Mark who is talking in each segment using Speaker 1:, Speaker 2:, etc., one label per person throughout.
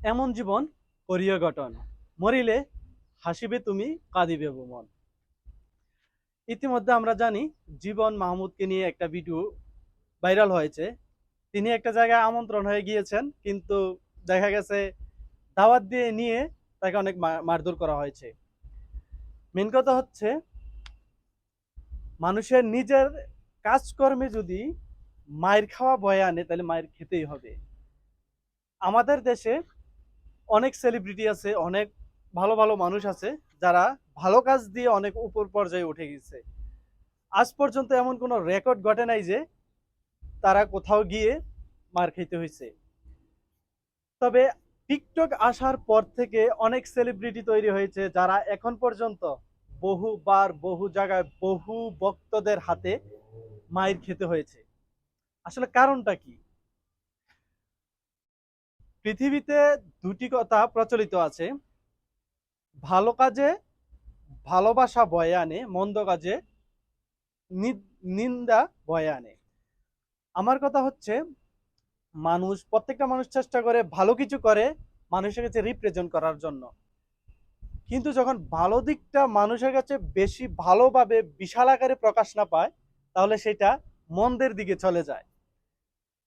Speaker 1: এমন জীবন করিয় গঠন। মরিলে হাসিবে তুমি, কাঁদিবে মন। ইতিমধ্যে আমরা জানি, জীবন মাহমুদকে নিয়ে একটা ভিডিও ভাইরাল হয়েছে। তিনি একটা জায়গায় আমন্ত্রণ হয়ে গিয়েছেন, কিন্তু দেখা গেছে দাওয়াত দিয়ে নিয়ে তাকে অনেক মারধর করা হয়েছে। মেন কথা হচ্ছে, মানুষের নিজের কাজকর্মে যদি মায়ের খাওয়া বয়ে আনে, তাহলে মায়ের খেতেই হবে। আমাদের দেশে অনেক সেলিব্রিটি আছে, অনেক ভালো ভালো মানুষ আছে যারা ভালো কাজ দিয়ে অনেক উপর পর্যায়ে উঠে গেছে। আজ পর্যন্ত এমন কোনো রেকর্ড ঘটে নাই যে তারা কোথাও গিয়ে মার খেতে হয়েছে তবে টিকটক আসার পর থেকে অনেক সেলিব্রিটি তৈরি হয়েছে যারা এখন পর্যন্ত বহুবার বহু জায়গায় বহু ভক্তদের হাতে মায়ের খেতে হয়েছে। আসলে কারণটা কি? পৃথিবীতে দুটি কথা প্রচলিত আছে। ভালো কাজে, ভালোবাসা বয়ে আনে, মন্দ কাজে নিন্দা বয়ে আনে। আমার কথা হচ্ছে, মানুষ, প্রত্যেকটা মানুষ চেষ্টা করে ভালো কিছু করে মানুষের কাছে রিপ্রেজেন্ট করার জন্য। কিন্তু যখন ভালো দিকটা মানুষের কাছে বেশি ভালোভাবে, বিশাল আকারে প্রকাশ না পায়, তাহলে সেটা মন্দের দিকে চলে যায়।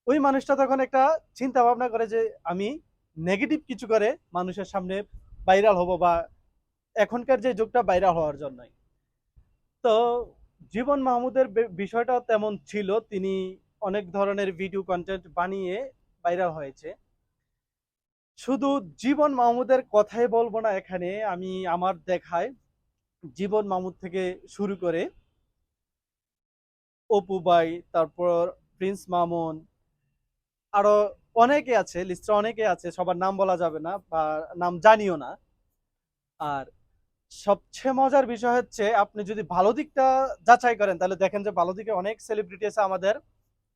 Speaker 1: ওই মানুষটা তখন একটা চিন্তা ভাবনা করে যে আমি নেগেটিভ কিছু করে মানুষের সামনে ভাইরাল হব বা এখনকার যে যুগটা ভাইরাল হওয়ার জন্যই। তো জীবন মাহমুদের বিষয়টা তেমন ছিল, তিনি অনেক ধরনের ভিডিও কন্টেন্ট বানিয়ে ভাইরাল হয়েছে। শুধু জীবন মাহমুদের কথাই বলব না এখানে, আমি আমার দেখায় জীবন মাহমুদ থেকে শুরু করে অপু ভাই, তারপর প্রিন্স মামুন আরও অনেকে আছে লিস্টে অনেকে আছে, সবার নাম বলা যাবে না বা নাম জানিও না। আর সবচেয়ে মজার বিষয় হচ্ছে, আপনি যদি ভালো দিকটা যাচাই করেন, তাহলে দেখেন যে ভালো দিকে অনেক সেলিব্রিটি আছে আমাদের,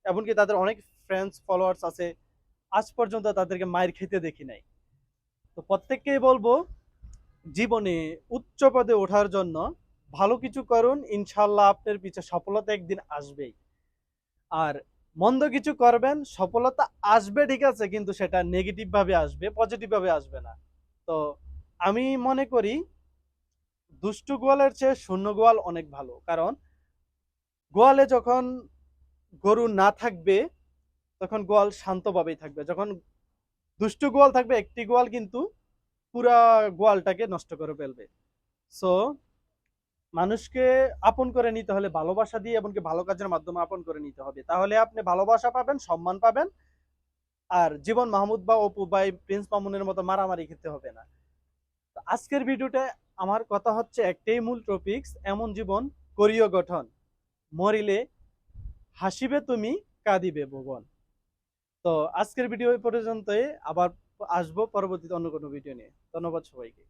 Speaker 1: এমনকি তাদের অনেক ফ্রেন্ডস ফলোয়ার্স আছে, আজ পর্যন্ত তাদেরকে মায়ের খেতে দেখি নাই। তো প্রত্যেককেই বলব, জীবনে উচ্চ পদে ওঠার জন্য ভালো কিছু করুন ইনশাল্লাহ আপনার পিছে সফলতা একদিন আসবেই। আর মন্দ কিছু করবেন, সফলতা আসবে ঠিক আছে, কিন্তু সেটা নেগেটিভ ভাবে আসবে পজিটিভ ভাবে আসবে না। তো আমি মনে করি দুষ্টু গোয়ালের চেয়ে শূন্য গোয়াল অনেক ভালো। কারণ গোয়ালে যখন গরু না থাকবে, তখন গোয়াল শান্তভাবেই থাকবে। যখন দুষ্টু গোয়াল থাকবে, একটি গোয়াল কিন্তু পুরা গোয়ালটাকে নষ্ট করে ফেলবে। সো মানুষকে আপন করে নিতে হলে ভালোবাসা দিয়ে এমনকি ভালো কাজের মাধ্যমে আপন করে নিতে হবে। তাহলে আপনি ভালোবাসা পাবেন, সম্মান পাবেন, আর জীবন মাহমুদ বা অপু ভাই প্রিন্স মামুনের মতো মারামারি খেতে হবে না। আজকের ভিডিওতে আমার কথা হচ্ছে একটাই মূল টপিকস এমন জীবন, করিও গঠন। মরিলে হাসিবে তুমি, কাঁদিবে ভুবন। তো আজকের ভিডিও পর্যন্তই, আবার আসব পরবর্তীতে অন্য কোনো ভিডিও নিয়ে। ধন্যবাদ সবাইকে।